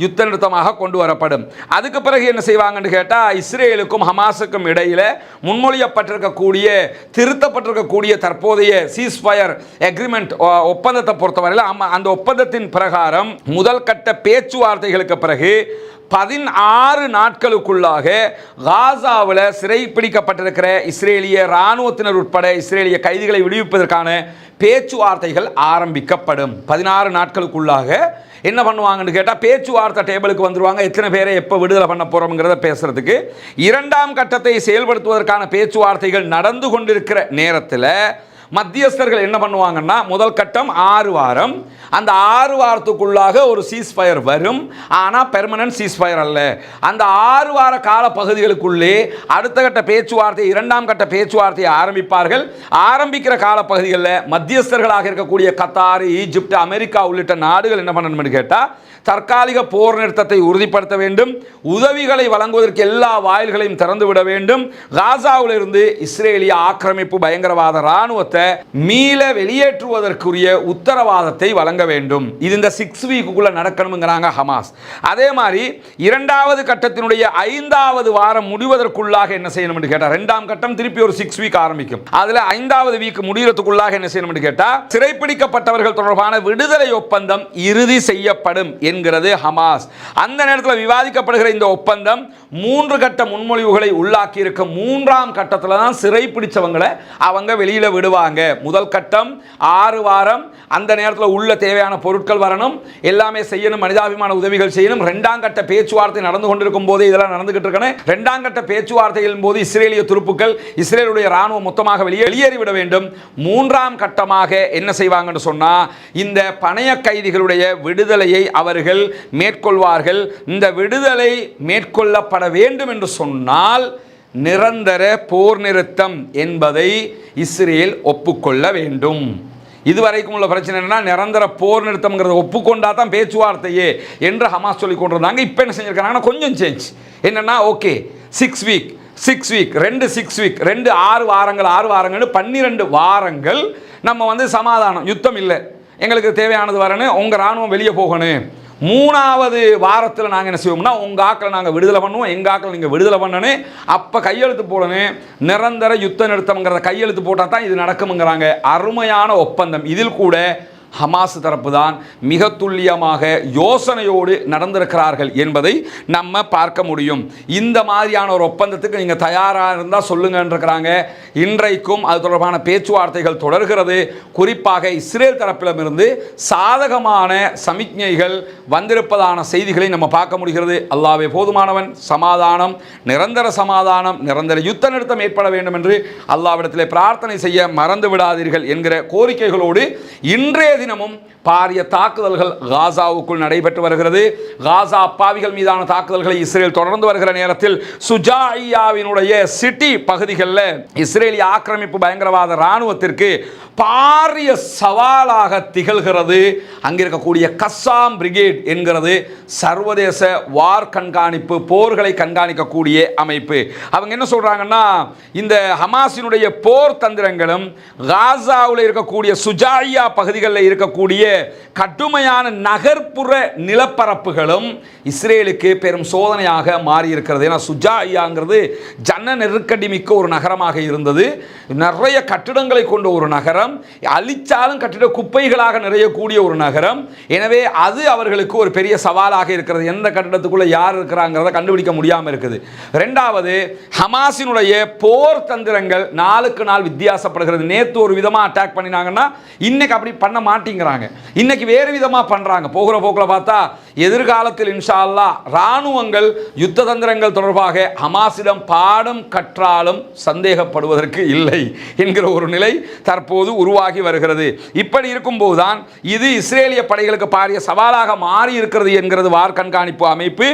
Speaker 1: யுத்த நிறுத்தமாக கொண்டு வரப்படும். அதுக்கு பிறகு என்ன செய்வாங்கன்னு கேட்டால் இஸ்ரேலுக்கும் ஹமாஸுக்கும் இடையில் முன்மொழியப்பட்டிருக்கக்கூடிய திருத்தப்பட்டிருக்கக்கூடிய தற்போதைய சீஸ்ஃபயர் எக்ரிமெண்ட் ஒப்பந்தத்தை பொறுத்தவரையில் அந்த ஒப்பந்தத்தின் பிரகாரம் முதல் கட்ட பேச்சுவார்த்தைகளுக்கு பிறகு பதினாறு நாட்களுக்குள்ளாக காசாவில் சிறைப்பிடிக்கப்பட்டிருக்கிற இஸ்ரேலிய இராணுவத்தினர் உட்பட இஸ்ரேலிய கைதிகளை விடுவிப்பதற்கான பேச்சுவார்த்தைகள் ஆரம்பிக்கப்படும். பதினாறு நாட்களுக்குள்ளாக என்ன பண்ணுவாங்கன்னு கேட்டால் பேச்சுவார்த்தை டேபிளுக்கு வந்துடுவாங்க எத்தனை பேரை எப்போ விடுதலை பண்ண போகிறோம்ங்கிறத பேசுகிறதுக்கு இரண்டாம் கட்டத்தை செயல்படுத்துவதற்கான பேச்சுவார்த்தைகள் நடந்து கொண்டிருக்கிற நேரத்தில் மத்தியஸ்தர்கள் என்ன பண்ணுவாங்கன்னா முதல் கட்டம் ஆறு வாரம். அந்த ஆறு வாரத்துக்குள்ளாக ஒரு சீஸ்ஃபயர் வரும். ஆனால் பெர்மனன்ட் சீஸ்ஃபயர் அல்ல. அந்த ஆறு வார கால பகுதிகளுக்குள்ளே அடுத்த கட்ட பேச்சுவார்த்தை இரண்டாம் கட்ட பேச்சுவார்த்தையை ஆரம்பிப்பார்கள். ஆரம்பிக்கிற கால பகுதிகளில் மத்தியஸ்தர்களாக இருக்கக்கூடிய கத்தார் ஈஜிப்ட் அமெரிக்கா உள்ளிட்ட நாடுகள் என்ன பண்ணணும்னு கேட்டால் தற்காலிக போர் நிறுத்தத்தை உறுதிப்படுத்த வேண்டும். உதவிகளை வழங்குவதற்கு எல்லா வாயில்களையும் திறந்து விட வேண்டும். காசாவிலிருந்து இஸ்ரேலிய ஆக்கிரமிப்பு பயங்கரவாத இராணுவத்தை மீள வெளியேற்றுவதற்குரிய உத்தரவாதத்தை வழங்க வேண்டும். இது இந்த சிக்ஸ் வீக்குக்குள்ள நடக்கணுங்கிறாங்க ஹமாஸ். அதே மாதிரி இரண்டாவது கட்டத்தினுடைய ஐந்தாவது வாரம் முடிவதற்குள்ளாக என்ன செய்யணும் கேட்டால் ரெண்டாம் கட்டம் திருப்பி ஒரு சிக்ஸ் வீக் ஆரம்பிக்கும். அதுல ஐந்தாவது வீக் முடிகிறதுக்குள்ளாக என்ன செய்யணும் கேட்டால் சிறைப்பிடிக்கப்பட்டவர்கள் தொடர்பான விடுதலை ஒப்பந்தம் இறுதி செய்யப்படும் என்கிறது ஹமாஸ். அந்த நேரத்தில் விவாதிக்கப்படுகிற இந்த ஒப்பந்தம் மூன்று கட்ட முன்மொழிவுகளை உள்ளாக்கி இருக்க மூன்றாம் கட்டத்தில் தான் சிறை பிடிச்சவங்களை அவங்க வெளியில் விடுவாங்க. முதல் கட்டம் ஆறு வாரம் அந்த நேரத்தில் உள்ள தேவையான பொருட்கள் வரணும் எல்லாமே செய்யணும் மனிதாபிமான உதவிகள் செய்யணும். ரெண்டாம் கட்ட பேச்சுவார்த்தை நடந்து கொண்டிருக்கும் போது இதெல்லாம் நடந்துகிட்டு இருக்கணும். ரெண்டாம் கட்ட பேச்சுவார்த்தைகளின் போது இஸ்ரேலிய துருப்புக்கள் இஸ்ரேலுடைய ராணுவம் மொத்தமாக வெளியே வெளியேறிவிட வேண்டும். மூன்றாம் கட்டமாக என்ன செய்வாங்கன்னு சொன்னால் இந்த பணைய கைதிகளுடைய விடுதலையை அவர் அவர்கள் மேற்கொள்வார்கள். இந்த விடுதலை மேற்கொள்ளப்பட வேண்டும் என்று சொன்னால் நிரந்தர போர் நிறுத்தம் என்பதை இஸ்ரேல் ஒப்புக்கொள்ள வேண்டும். இதுவரைக்கும் உள்ள பிரச்சனை என்னன்னா நிரந்தர போர் நிறுத்தம்ங்கிறத ஒப்புக்கொண்டா தான் பேச்சுவார்த்தையே என்று ஹமாஸ் சொல்லி கொண்டிருந்தாங்க. இப்போ என்ன செஞ்சுருக்காங்கன்னா கொஞ்சம் சேஞ்ச் என்னன்னா okay six week six week ரெண்டு சிக்ஸ் வீக் ரெண்டு ஆறு வாரங்கள் ஆறு வாரங்கள்னு பன்னிரெண்டு வாரங்கள் நம்ம வந்து சமாதானம் யுத்தம் இல்லை. எங்களுக்கு தேவையானது வரணும் உங்கள் ராணுவம் வெளியே போகணும். மூணாவது வாரத்தில் நாங்கள் என்ன செய்வோம்னா உங்கள் ஆக்களை நாங்கள் விடுதலை பண்ணுவோம். எங்கள் ஆக்களை நீங்கள் விடுதலை பண்ணணும் அப்போ கையெழுத்து போடணும் நிரந்தர யுத்த நிறுத்தம்ங்கிறத கையெழுத்து போட்டால் தான் இது நடக்கும்ங்கிறாங்க. அருமையான ஒப்பந்தம். இதில் கூட ஹமாஸ் தரப்பு தான் மிக துல்லியமாக யோசனையோடு நடந்திருக்கிறார்கள் என்பதை நம்ம பார்க்க முடியும். இந்த மாதிரியான ஒரு ஒப்பந்தத்துக்கு நீங்கள் தயாராக இருந்தால் சொல்லுங்கன்றிருக்கிறாங்க. இன்றைக்கும் அது தொடர்பான பேச்சுவார்த்தைகள் தொடர்கிறது. குறிப்பாக இஸ்ரேல் தரப்பிடமிருந்து சாதகமான சமிக்ஞைகள் வந்திருப்பதான செய்திகளை நம்ம பார்க்க முடிகிறது. அல்லாவே போதுமானவன் சமாதானம் நிரந்தர சமாதானம் நிரந்தர யுத்த நிறுத்தம் ஏற்பட வேண்டும் என்று அல்லாவிடத்திலே பிரார்த்தனை செய்ய மறந்து விடாதீர்கள் என்கிற கோரிக்கைகளோடு இன்றைய தினமும் பாரிய தாக்குதல்கள் காசாவுக்குள் நடைபெற்று வருகிறது. காசா அப்பாவிகள் மீதான தாக்குதல்களை இஸ்ரேல் தொடர்ந்து வருகிற நேரத்தில் சுஜாயியாவினுடைய சிட்டி பகுதிகளில் இஸ்ரேலிய ஆக்கிரமிப்பு பயங்கரவாத இராணுவத்திற்கு பாரிய சவாலாக திகழ்கிறது. அங்கே இருக்கக்கூடிய கஸ்ஸாம் பிரிகேட் என்கிறது சர்வதேச வார் கண்காணிப்பு போர்களை கண்காணிக்கக்கூடிய அமைப்பு. அவங்க என்ன சொல்கிறாங்கன்னா இந்த ஹமாஸினுடைய போர் தந்திரங்களும் காசாவில் இருக்கக்கூடிய சுஜாயா பகுதிகளில் இருக்கக்கூடிய கடுமையான நகர்ப்புற நிலப்பரப்புகளும் இஸ்ரேலுக்கு பெரும் சோதனையாக மாறியிருக்கிறது. ஏன்னா சுஜாயாங்கிறது ஜன நெருக்கடி மிக்க ஒரு நகரமாக இருந்தது. நிறைய கட்டிடங்களை கொண்ட ஒரு நகரம். நகரம் அழிச்சாலும் கட்டிட குப்பைகளாக நிறையக்கூடிய ஒரு நகரம். எனவே அது அவர்களுக்கு ஒரு பெரிய சவாலாக இருக்கிறது. எந்த கட்டிடத்துக்குள்ளே யார் இருக்கிறாங்கிறத கண்டுபிடிக்க முடியாமல் இருக்குது. ரெண்டாவது ஹமாஸினுடைய போர் தந்திரங்கள் நாளுக்கு நாள் வித்தியாசப்படுகிறது. நேற்று ஒரு விதமாக அட்டாக் பண்ணினாங்கன்னா இன்னைக்கு அப்படி பண்ண மாட்டேங்கிறாங்க. இன்னைக்கு வேறு விதமாக பண்ணுறாங்க போகிற போக்கில் பார்த்தா எதிர்காலத்தில் இன்ஷா அல்லாஹ் இராணுவங்கள் யுத்த தந்திரங்கள் தொடர்பாக ஹமாஸிடம் பாடம் கற்றாலும் சந்தேகப்படுவதற்கு இல்லை என்கிற ஒரு நிலை தற்போது உருவாகி வருகிறது. இப்படி இருக்கும்போது தான் இது இஸ்ரேலிய படைகளுக்கு பாரிய சவாலாக மாறி இருக்கிறது என்கிறது வார் கண்காணிப்பு அமைப்பு.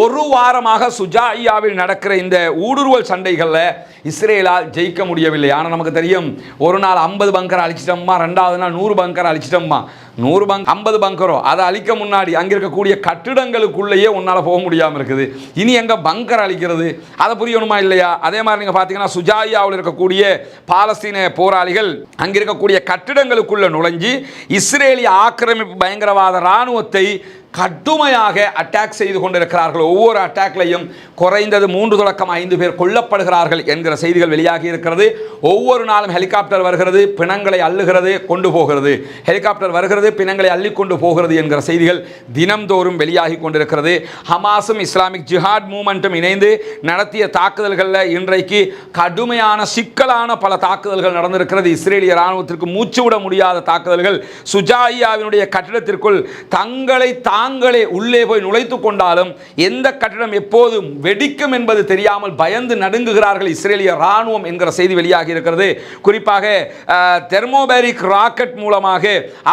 Speaker 1: ஒரு வாரமாக சுஜாயியாவில் நடக்கிற இந்த ஊடுருவல் சண்டைகளில் இஸ்ரேலால் ஜெயிக்க முடியவில்லை. ஆனால் நமக்கு தெரியும் ஒரு நாள் ஐம்பது பங்கர் அழிச்சிட்டோம்மா ரெண்டாவது நாள் நூறு பங்கர் அழிச்சிட்டோம்மா. நூறு பங்க் ஐம்பது பங்கரோ அதை அழிக்க முன்னாடி அங்கே இருக்கக்கூடிய கட்டிடங்களுக்குள்ளேயே உன்னால் போக முடியாமல் இருக்குது. இனி எங்கே பங்கர் அழிக்கிறது? அதை புரியணுமா இல்லையா? அதே மாதிரி நீங்கள் பார்த்தீங்கன்னா சுஜாயாவில் இருக்கக்கூடிய பாலஸ்தீன போராளிகள் அங்கே இருக்கக்கூடிய கட்டிடங்களுக்குள்ள நுழைஞ்சு இஸ்ரேலிய ஆக்கிரமிப்பு பயங்கரவாத இராணுவத்தை கடுமையாக அட்டாக் செய்து கொண்டிருக்கிறார்கள். ஒவ்வொரு அட்டாக்லையும் குறைந்தது மூன்று தொடக்கம் ஐந்து பேர் கொல்லப்படுகிறார்கள் என்கிற செய்திகள் வெளியாகி இருக்கிறது. ஒவ்வொரு நாளும் ஹெலிகாப்டர் வருகிறது பிணங்களை அள்ளுகிறது கொண்டு போகிறது. ஹெலிகாப்டர் வருகிறது பிணங்களை அள்ளி கொண்டு போகிறது என்கிற செய்திகள் தினம்தோறும் வெளியாகி கொண்டிருக்கிறது. ஹமாஸும் இஸ்லாமிக் ஜிஹாட் மூமெண்ட்டும் இணைந்து நடத்திய தாக்குதல்களில் இன்றைக்கு கடுமையான சிக்கலான பல தாக்குதல்கள் நடந்திருக்கிறது. இஸ்ரேலிய இராணுவத்திற்கு மூச்சு விட முடியாத தாக்குதல்கள். சுஜாயியாவினுடைய கட்டிடத்திற்குள் தங்களை தாங்களே உள்ளே போய் நுழைத்து கொண்டாலும் எந்த கட்டிடம் எப்போதும் வெடிக்கும் என்பது தெரியாமல் பயந்து நடுங்குகிறார்கள் இஸ்ரேலிய ராணுவம் என்கிற செய்தி வெளியாகி இருக்கிறது. குறிப்பாக தெர்மோபேரிக் ராக்கெட் மூலமாக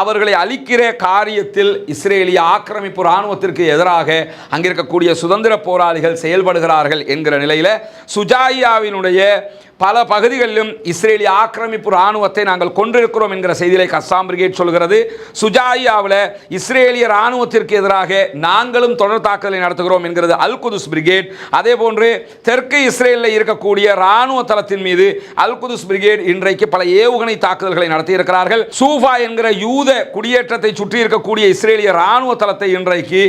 Speaker 1: அவர்களை அழிக்கிற காரியத்தில் இஸ்ரேலிய ஆக்கிரமிப்பு ராணுவத்திற்கு எதிராக அங்கிருக்கக்கூடிய சுதந்திர போராளிகள் செயல்படுகிறார்கள் என்கிற நிலையில் சுஜாயாவினுடைய பல பகுதிகளிலும் இஸ்ரேலிய ஆக்கிரமிப்பு ராணுவத்தை நாங்கள் கொண்டிருக்கிறோம் என்கிற செய்தியை கஸ்ஸாம் பிரிகேட் சொல்கிறது. சுஜாயாவில் இஸ்ரேலிய ராணுவத்திற்கு எதிராக நாங்களும் தொடர் தாக்குதலை நடத்துகிறோம் என்கிறது அல் குதுஸ் பிரிகேட். அதே போன்று தெற்கு இஸ்ரேலில் இருக்கக்கூடிய ராணுவ தளத்தின் மீது அல் குதுஸ் பிரிகேட் இன்றைக்கு பல ஏவுகணை தாக்குதல்களை நடத்தியிருக்கிறார்கள். சூஃபா என்கிற யூத குடியேற்றத்தை சுற்றி இருக்கக்கூடிய இஸ்ரேலிய ராணுவ தளத்தை இன்றைக்கு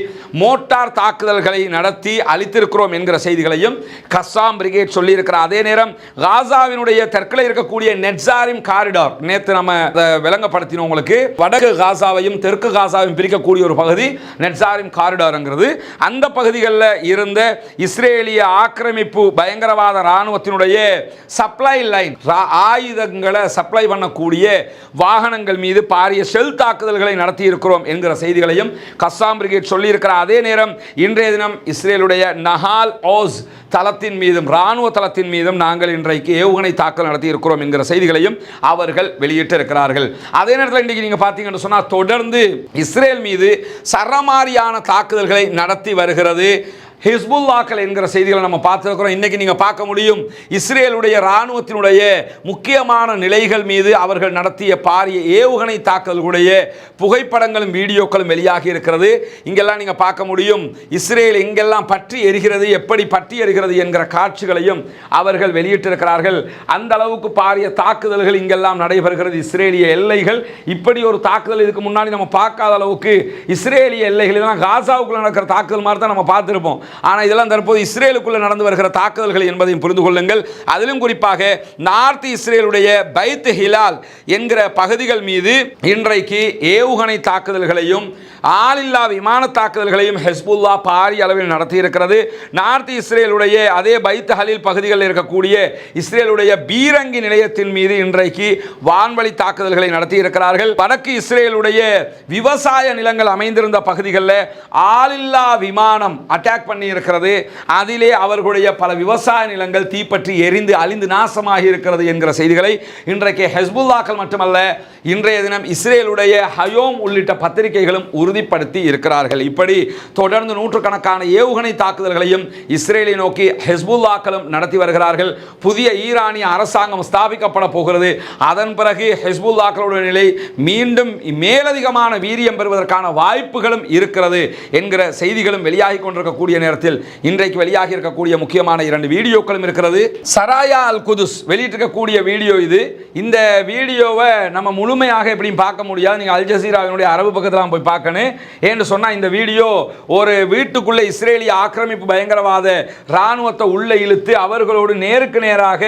Speaker 1: மோட்டார் தாக்குதல்களை நடத்தி அளித்திருக்கிறோம் என்கிற செய்திகளையும் கஸ்ஸாம் பிரிகேட் சொல்லியிருக்கிறார். அதே நேரம் காசாவினுடைய தெற்கில் இருக்கக்கூடிய நெட்சாரிம் காரிடார். நேற்று நம்ம அதை விளங்கப்படுத்தினோம் உங்களுக்கு. வடக்கு காசாவையும் தெற்கு காசாவையும் பிரிக்கக்கூடிய ஒரு பகுதி நெட்சாரிம் காரிடார்ங்கிறது. அந்த பகுதிகளில் இருந்த இஸ்ரேலிய ஆக்கிரமிப்பு பயங்கரவாத இராணுவத்தினுடைய சப்ளை லைன் ஆயுதங்களை சப்ளை பண்ணக்கூடிய வாகனங்கள் மீது பாரிய ஷெல் தாக்குதல்களை நடத்தி இருக்கிறோம் என்கிற செய்திகளையும் கஸ்ஸாம் பிரிகேட் சொல்லியிருக்கிற அதே நேரம் இன்றைய தினம் இஸ்ரேலுடைய நஹால் ஓஸ் தளத்தின் மீதும் இராணுவ தளத்தின் மீதும் நாங்கள் இன்றைக்கு ஏவுகணை தாக்கல் நடத்தி இருக்கிறோம் என்கிற செய்திகளையும் அவர்கள் வெளியிட்டு இருக்கிறார்கள் அதே நேரத்தில் இன்றைக்கு நீங்கள் பார்த்தீங்கன்னு சொன்னால் தொடர்ந்து இஸ்ரேல் மீது சரமாரியான தாக்குதல்களை நடத்தி வருகிறது. ஹிஸ்புல்லாக்கள் என்கிற செய்திகளை நம்ம பார்த்துருக்கிறோம். இன்றைக்கி நீங்கள் பார்க்க முடியும் இஸ்ரேலுடைய இராணுவத்தினுடைய முக்கியமான நிலைகள் மீது அவர்கள் நடத்திய பாரிய ஏவுகணை தாக்குதல்களுடைய புகைப்படங்களும் வீடியோக்களும் வெளியாகி இருக்கிறது. இங்கெல்லாம் நீங்கள் பார்க்க முடியும் இஸ்ரேல் எங்கெல்லாம் பற்றி எரிகிறது எப்படி பற்றி எரிகிறது என்கிற காட்சிகளையும் அவர்கள் வெளியிட்டிருக்கிறார்கள். அந்த அளவுக்கு பாரிய தாக்குதல்கள் இங்கெல்லாம் நடைபெறுகிறது. இஸ்ரேலிய எல்லைகள் இப்படி ஒரு தாக்குதல் இதுக்கு முன்னாடி நம்ம பார்க்காத அளவுக்கு இஸ்ரேலிய எல்லைகள் இதெல்லாம் காசாவுக்குள்ள நடக்கிற தாக்குதல் மாதிரி தான் நம்ம பார்த்துருப்போம். ஆனால் இதெல்லாம் தற்போது இஸ்ரேலுக்குள்ள நடந்து வருகிற தாக்குதல்கள் என்பதையும் புரிந்து கொள்ளுங்கள். அதிலும் குறிப்பாக நார்த் இஸ்ரேலுடைய பைத் ஹிலால் என்கிற பகுதிகள் மீது இன்றைக்கு ஏவுகணை தாக்குதல்களையும் ஆளில்லா விமான தாக்குதல்களையும் ஹெஸ்புல்லா பாரிய அளவில் நடத்தியிருக்கிறது. நார்த் இஸ்ரேலுடைய அதே பைத் ஹலில் பகுதிகளில் இருக்கக்கூடிய இஸ்ரேலுடைய பீரங்கி நிலையத்தின் மீது இன்றைக்கு வான்வழி தாக்குதல்களை நடத்தியிருக்கிறார்கள். வடக்கு இஸ்ரேலுடைய விவசாய நிலங்கள் அமைந்திருந்த பகுதிகளில் ஆளில்லா விமானம் அட்டாக் பண்ணி பண்ணியிருக்கிறது. அதிலே அவர்களுடைய பல விவசாய நிலங்கள் தீப்பற்றி எரிந்து அழிந்து நாசமாகி இருக்கிறது என்கிற செய்திகளை இன்றைக்கு ஹெஸ்புல்லாக்கள் மட்டுமல்ல இன்றைய தினம் இஸ்ரேலுடைய ஹயோம் உள்ளிட்ட பத்திரிகைகளும் உறுதிப்படுத்தி இருக்கிறார்கள். இப்படி தொடர்ந்து நூற்றுக்கணக்கான ஏவுகணை தாக்குதல்களையும் இஸ்ரேலை நோக்கி ஹெஸ்புல்லாக்களும் நடத்தி வருகிறார்கள். புதிய ஈரானிய அரசாங்கம் ஸ்தாபிக்கப்பட போகிறது. அதன் பிறகு ஹெஸ்புல்லாக்களுடைய நிலை மீண்டும் மேலதிகமான வீரியம் பெறுவதற்கான வாய்ப்புகளும் இருக்கிறது என்கிற செய்திகளும் வெளியாகி கொண்டிருக்கக்கூடிய நேரத்தில் இன்றைக்கு வெளியாகி இருக்கக்கூடிய முக்கியமான இரண்டு வீடியோக்களும் இருக்கிறது. சராயா அல் குதுஸ் வெளியிட்டிருக்கக்கூடிய வீடியோ இது. இந்த வீடியோவை நம்ம முழுமையாக எப்படியும் பார்க்க முடியாது. நீங்கள் அல் ஜசீராவினுடைய அரபு பக்கத்தில் போய் பார்க்கணும். ஏன்னு சொன்னால் இந்த வீடியோ ஒரு வீட்டுக்குள்ளே இஸ்ரேலிய ஆக்கிரமிப்பு பயங்கரவாத இராணுவத்தை உள்ளே இழுத்து அவர்களோடு நேருக்கு நேராக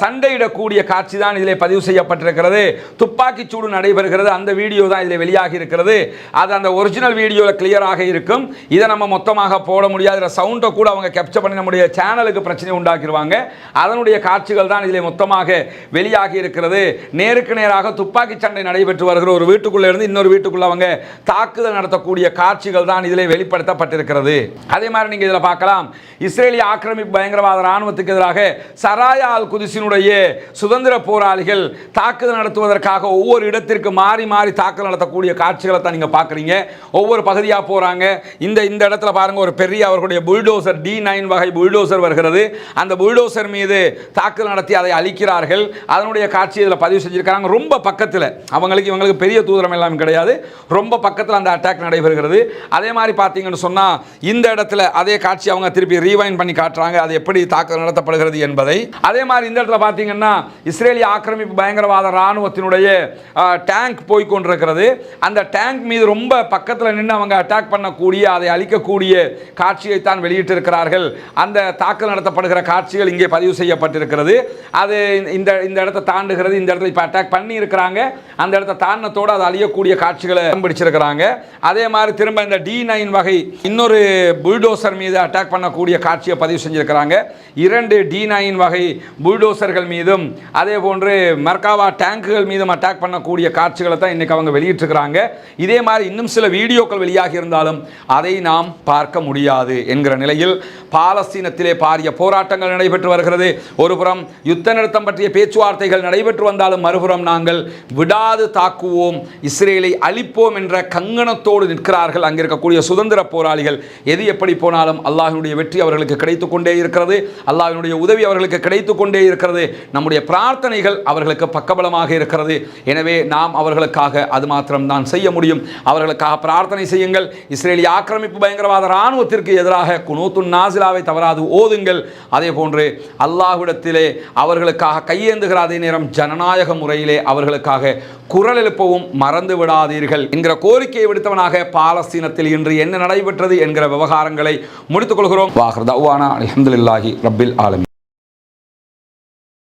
Speaker 1: சண்டையிடக்கூடிய காட்சி தான் இதில் பதிவு செய்யப்பட்டிருக்கிறது. துப்பாக்கிச் சூடு நடைபெறுகிறது. அந்த வீடியோ தான் இதில் வெளியாகி இருக்கிறது. அது அந்த ஒரிஜினல் வீடியோவில் கிளியராக இருக்கும். இதை நம்ம மொத்தமாக போட முடியாத சவுண்டை கூட அவங்க கேப்சர் பண்ணி நம்முடைய சேனலுக்கு பிரச்சனை உண்டாக்கிடுவாங்க அதனுடைய காட்சிகள் தான் இதில் மொத்தமாக வெளியாகி இருக்கிறது. நேருக்கு நேராக துப்பாக்கி சண்டை நடைபெற்று வருகிற ஒரு வீட்டுக்குள்ளே இருந்து இன்னொரு வீட்டுக்குள்ள அவங்க தாக்குதல் நடத்தக்கூடிய காட்சிகள் தான் இதில் வெளிப்படுத்தப்பட்டிருக்கிறது. அதே மாதிரி நீங்கள் இதில் பார்க்கலாம். இஸ்ரேலிய ஆக்கிரமிப்பு பயங்கரவாத இராணுவத்துக்கு எதிராக சராயா அல் குதிசினுடைய சுதந்திர போராளிகள் தாக்குதல் நடத்துவதற்காக ஒவ்வொரு இடத்திற்கு மாறி மாறி தாக்குதல் நடத்தக்கூடிய காட்சிகளை தான் நீங்கள் பார்க்குறீங்க. ஒவ்வொரு பகுதியாக போகிறாங்க இந்த இந்த இடத்துல பாருங்க ஒரு பெரிய அவர்களுடைய புல்டோசர் டி நைன் வகை புல்டோசர் வருகிறது. அந்த புல்டோசர் மீது தாக்குதல் நடத்தி அதை அழிக்கிறார்கள். அதனுடைய காட்சி இதில் பதிவு செஞ்சிருக்காங்க ரொம்ப பக்கத்தில். அவங்களுக்கு இவங்களுக்கு பெரிய தூதரம் எல்லாம் கிடையாது. ரொம்ப பக்கத்தில் அந்த அட்டாக் நடைபெறுகிறது. அதே மாதிரி பார்த்தீங்கன்னு சொன்னால் இந்த இடத்துல அதே காட்சி அவங்க திருப்பி ரீவைன் பண்ணி காட்டுறாங்க. அது எப்படி தாக்குதல் நடத்தப்படுகிறது என்பதை. அதே மாதிரி இந்த இடத்துல பார்த்தீங்கன்னா இஸ்ரேலிய ஆக்கிரமிப்பு பயங்கரவாத இராணுவத்தினுடைய டேங்க் போய் கொண்டிருக்கிறது அந்த டேங்க் மீது ரொம்ப பக்கத்தில் நின்று அவங்க அட்டாக் பண்ணக்கூடிய அதை அழிக்கக்கூடிய காட்சியைத்தான் வெளியிட்டிருக்கிறார்கள். அந்த தாக்கல் நடத்தப்படுகிற காட்சிகள் இங்கே பதிவு செய்யப்பட்டிருக்கிறது. அது இந்த இந்த இடத்தை தாண்டுகிறது இந்த இடத்துல இப்போ அட்டாக் பண்ணியிருக்கிறாங்க. அந்த இடத்த தாண்டத்தோடு அது அழியக்கூடிய காட்சிகளை பிடிச்சிருக்கிறாங்க. அதே மாதிரி திரும்ப இந்த டி நைன் வகை இன்னொரு புல்டோசர் மீது அட்டாக் பண்ணக்கூடிய காட்சியை பதிவு செஞ்சிருக்கிறாங்க. இரண்டு டி நைன் வகை புல்டோசர்கள் மீதும் அதே போன்று மர்காவா டேங்குகள் மீதும் அட்டாக் பண்ணக்கூடிய காட்சிகளை தான் இன்றைக்கி அவங்க வெளியிட்டிருக்கிறாங்க. இதே மாதிரி இன்னும் சில வீடியோக்கள் வெளியாகி இருந்தாலும் அதை நாம் பார்க்க முடியாது. என்கிற நிலையில் பாலஸ்தீனத்திலே பாரிய போராட்டங்கள் நடைபெற்று வருகிறது. ஒருபுறம் யுத்த நிறுத்தம் பற்றிய பேச்சுவார்த்தைகள் நடைபெற்று வந்தாலும் மறுபுறம் நாங்கள் விடாது தாக்குவோம் இஸ்ரேலை அழிப்போம் என்ற கங்கணத்தோடு நிற்கிறார்கள். அங்கிருக்கக்கூடிய சுதந்திர போராளிகள் எது எப்படி போனாலும் அல்லாஹினுடைய வெற்றி அவர்களுக்கு கிடைத்துக் கொண்டே இருக்கிறது. அல்லாஹினுடைய உதவி அவர்களுக்கு கிடைத்துக் கொண்டே இருக்கிறது. நம்முடைய பிரார்த்தனைகள் அவர்களுக்கு பக்கபலமாக இருக்கிறது. எனவே நாம் அவர்களுக்காக அது மாத்திரம் தான் செய்ய முடியும். அவர்களுக்காக பிரார்த்தனை செய்யுங்கள். இஸ்ரேலிய ஆக்கிரமிப்பு பயங்கரவாத இராணுவத்திற்கு எதிராக குனூத்து நாசிலாவை தவறாது ஓதுங்கள். அதே போன்று அல்லாஹ்விடத்திலே அவர்களுக்காக கையேந்துகிற அதே நேரம் ஜனநாயக முறையிலே அவர்களுக்காக குரல் எழுப்பவும் மறந்து விடாதீர்கள். என்கிற கோரிக்கையை விடுத்தவனாக பாலஸ்தீனத்தில் இன்று என்ன நடைபெற்றது என்கிற விவகாரங்களை முடித்துக் கொள்கிறோம். வாஹர் தவானா அலமதுல்லாஹி ரப்பில் ஆலமி